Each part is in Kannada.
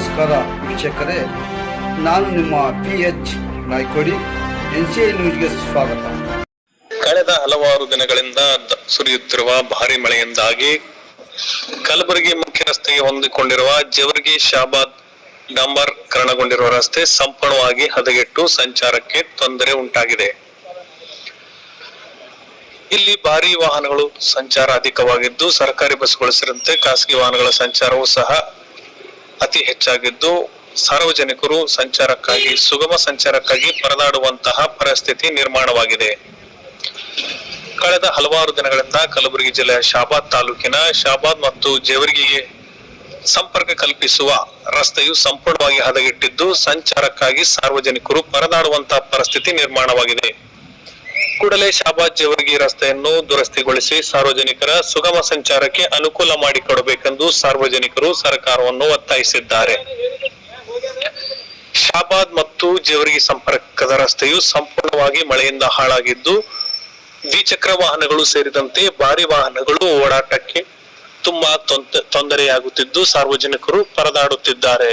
ನಮಸ್ಕಾರ, ವೀಕ್ಷಕರೇ. ನಾನು ನಿಮ್ಮ P H Naykodi N C ನ್ಯೂಸ್ಗೆ ಸ್ವಾಗತ. ಕಳೆದ ಹಲವಾರು ದಿನಗಳಿಂದ ಸುರಿಯುತ್ತಿರುವ ಭಾರಿ ಮಳೆಯಿಂದಾಗಿ ಕಲಬುರಗಿ ಮುಖ್ಯ ರಸ್ತೆಗೆ ಹೊಂದಿಕೊಂಡಿರುವ ಜವರ್ಗಿ ಶಾಬಾದ್ ಡಾಂಬರ್ ಕರಣಗೊಂಡಿರುವ ರಸ್ತೆ ಸಂಪೂರ್ಣವಾಗಿ ಹದಗೆಟ್ಟು ಸಂಚಾರಕ್ಕೆ ತೊಂದರೆ ಉಂಟಾಗಿದೆ. ಇಲ್ಲಿ ಭಾರಿ ವಾಹನಗಳು ಸಂಚಾರ ಅಧಿಕವಾಗಿದ್ದು, ಸರ್ಕಾರಿ ಬಸ್ಗಳು ಸೇರಿದಂತೆ ಖಾಸಗಿ ವಾಹನಗಳ ಸಂಚಾರವೂ ಸಹ ಅತಿ ಹೆಚ್ಚಾಗಿದ್ದು ಸಾರ್ವಜನಿಕರು ಸಂಚಾರಕ್ಕಾಗಿ, ಸುಗಮ ಸಂಚಾರಕ್ಕಾಗಿ ಪರದಾಡುವಂತಹ ಪರಿಸ್ಥಿತಿ ನಿರ್ಮಾಣವಾಗಿದೆ. ಕಳೆದ ಹಲವಾರು ದಿನಗಳಿಂದ ಕಲಬುರಗಿ ಜಿಲ್ಲೆಯ ಶಾಬಾದ್ ತಾಲೂಕಿನ ಶಾಬಾದ್ ಮತ್ತು ಜೇವರ್ಗಿಗೆ ಸಂಪರ್ಕ ಕಲ್ಪಿಸುವ ರಸ್ತೆಯು ಸಂಪೂರ್ಣವಾಗಿ ಹದಗೆಟ್ಟಿದ್ದು, ಸಂಚಾರಕ್ಕಾಗಿ ಸಾರ್ವಜನಿಕರು ಪರದಾಡುವಂತಹ ಪರಿಸ್ಥಿತಿ ನಿರ್ಮಾಣವಾಗಿದೆ. ಕೂಡಲೇ ಶಾಬಾದ್ ಜವಗಿ ರಸ್ತೆಯನ್ನು ದುರಸ್ತಿಗೊಳಿಸಿ ಸಾರ್ವಜನಿಕರ ಸುಗಮ ಸಂಚಾರಕ್ಕೆ ಅನುಕೂಲ ಮಾಡಿಕೊಡಬೇಕೆಂದು ಸಾರ್ವಜನಿಕರು ಸರ್ಕಾರವನ್ನು ಒತ್ತಾಯಿಸಿದ್ದಾರೆ. ಶಾಬಾದ್ ಮತ್ತು ಜೇವರಿಗೆ ಸಂಪರ್ಕದ ರಸ್ತೆಯು ಸಂಪೂರ್ಣವಾಗಿ ಮಳೆಯಿಂದ ಹಾಳಾಗಿದ್ದು, ದ್ವಿಚಕ್ರ ವಾಹನಗಳು ಸೇರಿದಂತೆ ಭಾರಿ ವಾಹನಗಳು ಓಡಾಟಕ್ಕೆ ತುಂಬಾ ತೊಂದ- ತೊಂದರೆಯಾಗುತ್ತಿದ್ದು ಸಾರ್ವಜನಿಕರು ಪರದಾಡುತ್ತಿದ್ದಾರೆ.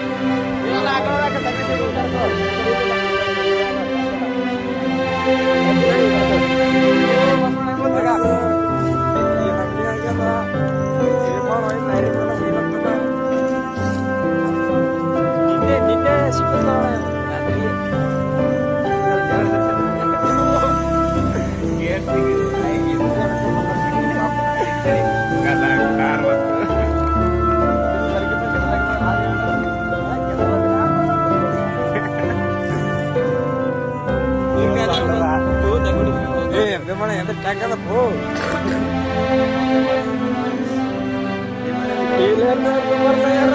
মানে এত টাকা তো ভো টেলার না করলে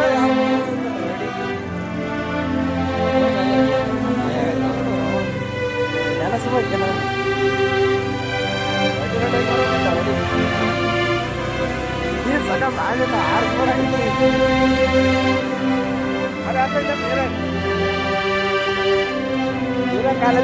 ಕಾಲ